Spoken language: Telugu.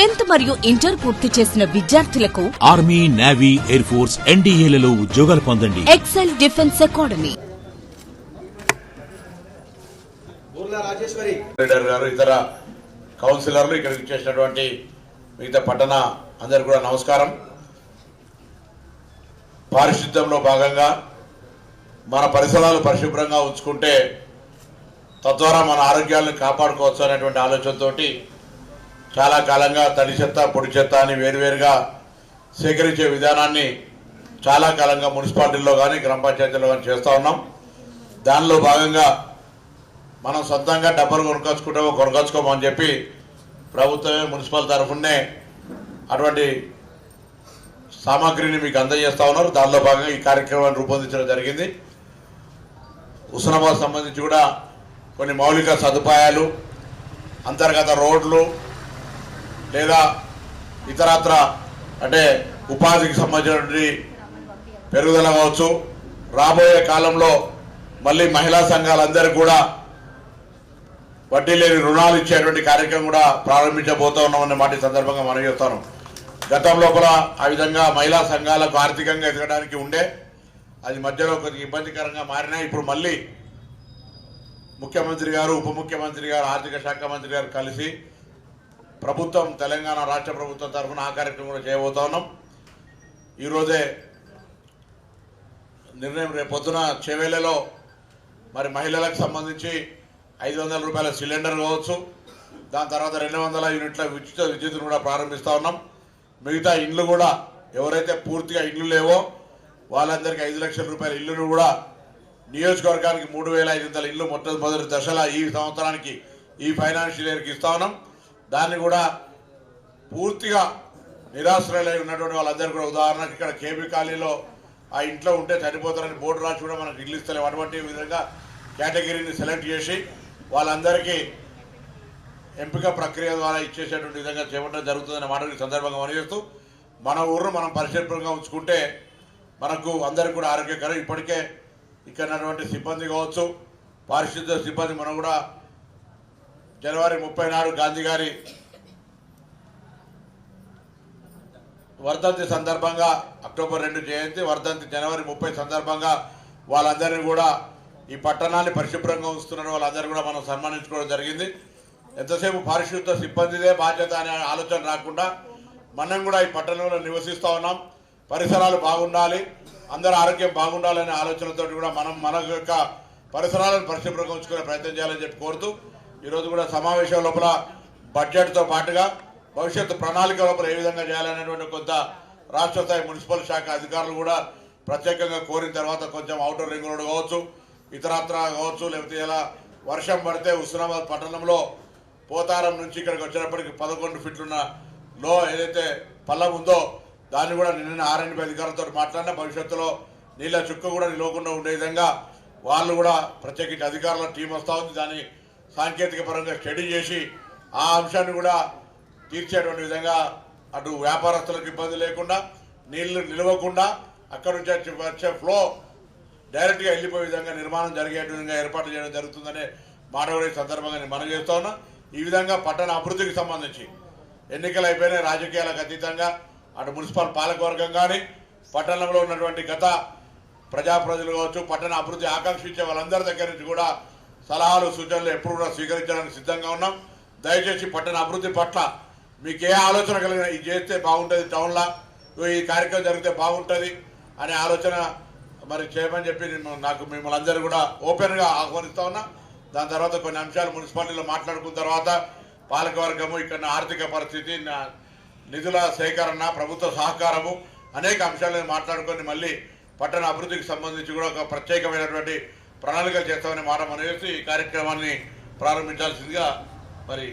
టెన్త్ మరియు ఇంటర్ పూర్తి చేసిన విద్యార్థులకు ఆర్మీ నేవీ ఎయిర్ ఫోర్స్ ఎన్డీఏలలో ఉద్యోగాలు పొందండి. Excel defence academy. Burla Rajeshwari. Leader garu ఇతర కౌన్సిలర్లు ఇక్కడికి చేసినటువంటి మిగతా పట్టణ అందరికి కూడా నమస్కారం. పారిశుద్ధ్యంలో భాగంగా మన పరిసరాలు పరిశుభ్రంగా ఉంచుకుంటే తద్వారా మన ఆరోగ్యాలను కాపాడుకోవచ్చు అనేటువంటి ఆలోచనతోటి చాలా కాలంగా తడి చెత్త పొడి చెత్త అని వేరువేరుగా సేకరించే విధానాన్ని చాలా కాలంగా మున్సిపాలిటీల్లో కానీ గ్రామ పంచాయతీలో కానీ చేస్తూ ఉన్నాం. దానిలో భాగంగా మనం సొంతంగా డబ్బులు కొనుకొచ్చుకుంటామో కొనుకొచ్చుకోమని చెప్పి ప్రభుత్వమే మున్సిపల్ తరఫునే అటువంటి సామాగ్రిని మీకు అందజేస్తా ఉన్నారు. దానిలో భాగంగా ఈ కార్యక్రమాన్ని రూపొందించడం జరిగింది. హుస్నాబాద్ సంబంధించి కూడా కొన్ని మౌలిక సదుపాయాలు అంతర్గత రోడ్లు లేదా ఇతరత్ర అంటే ఉపాధికి సంబంధించినటువంటి పెరుగుదల కావచ్చు. రాబోయే కాలంలో మళ్ళీ మహిళా సంఘాలందరూ కూడా వడ్డీ లేని రుణాలు ఇచ్చేటువంటి కార్యక్రమం కూడా ప్రారంభించబోతా ఉన్నామనే మాట సందర్భంగా మనం చెప్తాను. గతంలో కూడా ఆ విధంగా మహిళా సంఘాలకు ఆర్థికంగా ఎదగడానికి ఉండే అది మధ్యలో కొద్దిగా ఇబ్బందికరంగా మారినా ఇప్పుడు మళ్ళీ ముఖ్యమంత్రి గారు ఉప ముఖ్యమంత్రి గారు ఆర్థిక శాఖ మంత్రి గారు కలిసి ప్రభుత్వం తెలంగాణ రాష్ట్ర ప్రభుత్వం తరఫున ఆ కార్యక్రమం కూడా చేయబోతా ఉన్నాం. ఈరోజే నిర్ణయం రేపు పొద్దున చెవేలలో మరి మహిళలకు సంబంధించి ఐదు వందల రూపాయల సిలిండర్ కావచ్చు. దాని తర్వాత రెండు వందల యూనిట్ల ఉచిత విద్యుత్తును కూడా ప్రారంభిస్తా ఉన్నాం. మిగతా ఇండ్లు కూడా ఎవరైతే పూర్తిగా ఇండ్లు లేవో వాళ్ళందరికీ ఐదు లక్షల రూపాయల ఇల్లును కూడా నియోజకవర్గానికి మూడు వేల ఐదు వందల ఇల్లు మొట్టమొదటి దశల ఈ సంవత్సరానికి ఈ ఫైనాన్షియల్ ఇయర్కి ఇస్తా ఉన్నాం. దాన్ని కూడా పూర్తిగా నిరాశ్రయులై ఉన్నటువంటి వాళ్ళందరూ కూడా ఉదాహరణకు ఇక్కడ కేబీ కాలనీలో ఆ ఇంట్లో ఉంటే చనిపోతారని బోర్డు రాసి కూడా మనకు ఇల్లు ఇస్తలేము అటువంటి విధంగా కేటగిరీని సెలెక్ట్ చేసి వాళ్ళందరికీ ఎంపిక ప్రక్రియ ద్వారా ఇచ్చేసేటువంటి విధంగా చేపట్టడం జరుగుతుందనే మాట ఈ సందర్భంగా మనచేస్తూ మన ఊరును మనం పరిశుభ్రంగా ఉంచుకుంటే మనకు అందరికి కూడా ఆరోగ్యకరం. ఇప్పటికే ఇక్కడ ఉన్నటువంటి సిబ్బంది కావచ్చు పారిశుద్ధ్య సిబ్బంది మనం కూడా జనవరి ముప్పై నాడు గాంధీ గారి వర్ధంతి సందర్భంగా అక్టోబర్ రెండు జయంతి వర్ధంతి జనవరి ముప్పై సందర్భంగా వాళ్ళందరినీ కూడా ఈ పట్టణాన్ని పరిశుభ్రంగా ఉంచుతున్న వాళ్ళందరూ కూడా మనం సన్మానించుకోవడం జరిగింది. ఎంతసేపు పారిశుద్ధ సిబ్బందిదే బాధ్యత అనే ఆలోచన రాకుండా మనం కూడా ఈ పట్టణంలో నివసిస్తూ ఉన్నాం. పరిసరాలు బాగుండాలి. అందరి ఆరోగ్యం బాగుండాలనే ఆలోచనతో కూడా మనం మన యొక్క పరిసరాలను పరిశుభ్రంగా ఉంచుకునే ప్రయత్నం చేయాలని చెప్పి కోరుతూ ఈరోజు కూడా సమావేశం లోపల బడ్జెట్తో పాటుగా భవిష్యత్తు ప్రణాళిక లోపల ఏ విధంగా చేయాలనేటువంటి కొంత రాష్ట్ర స్థాయి మున్సిపల్ శాఖ అధికారులు కూడా ప్రత్యేకంగా కోరిన తర్వాత కొంచెం అవుటర్ రింగ్ రోడ్ కావచ్చు ఇతరత్ర కావచ్చు లేకపోతే ఇలా వర్షం పడితే హుస్నాబాద్ పట్టణంలో పోతారం నుంచి ఇక్కడికి వచ్చినప్పటికి పదకొండు ఫీట్లున్న లో ఏదైతే పల్లం ఉందో దాన్ని కూడా నిన్న ఆర్ఎన్బి అధికారులతో మాట్లాడిన భవిష్యత్తులో నీళ్ళ చుక్క కూడా నిలవకుండా ఉండే విధంగా వాళ్ళు కూడా ప్రత్యేకించి అధికారుల టీం వస్తూ ఉంది. దాన్ని సాంకేతిక పరంగా స్టడీ చేసి ఆ అంశాన్ని కూడా తీర్చేటువంటి విధంగా అటు వ్యాపారస్తులకు ఇబ్బంది లేకుండా నీళ్ళు నిలవకుండా అక్కడ నుంచి వచ్చే- వచ్చే ఫ్లో డైరెక్ట్గా వెళ్ళిపోయే విధంగా నిర్మాణం జరిగే విధంగా ఏర్పాటు చేయడం జరుగుతుందనే మాట కూడా ఈ సందర్భంగా నేను మనం చేస్తా ఉన్నా. ఈ విధంగా పట్టణ అభివృద్ధికి సంబంధించి ఎన్నికలు అయిపోయినాయి రాజకీయాలకు అతీతంగా అటు మున్సిపల్ పాలకవర్గం కానీ పట్టణంలో ఉన్నటువంటి గత ప్రజాప్రజలు కావచ్చు పట్టణ అభివృద్ధి ఆకాంక్షించే వాళ్ళందరి దగ్గర నుంచి కూడా సలహాలు సూచనలు ఎప్పుడు కూడా స్వీకరించడానికి సిద్ధంగా ఉన్నాం. దయచేసి పట్టణ అభివృద్ధి పట్ల మీకు ఏ ఆలోచన కలిగిన ఇది చేస్తే బాగుంటుంది టౌన్లో ఈ కార్యక్రమం జరిగితే బాగుంటుంది అనే ఆలోచన మరి చేయమని చెప్పి నేను నాకు మిమ్మల్ని అందరూ కూడా ఓపెన్గా ఆహ్వానిస్తా ఉన్నా. దాని తర్వాత కొన్ని అంశాలు మున్సిపాలిటీలో మాట్లాడుకున్న తర్వాత పాలకవర్గము ఇక్కడ ఆర్థిక పరిస్థితి నా- నిధుల సేకరణ ప్రభుత్వ సహకారము అనేక అంశాలను మాట్లాడుకొని మళ్ళీ పట్టణ అభివృద్ధికి సంబంధించి కూడా ఒక ప్రత్యేకమైనటువంటి ప్రణాళికలు చేస్తామని మాట మనవేసి ఈ కార్యక్రమాన్ని ప్రారంభించాల్సిందిగా మరి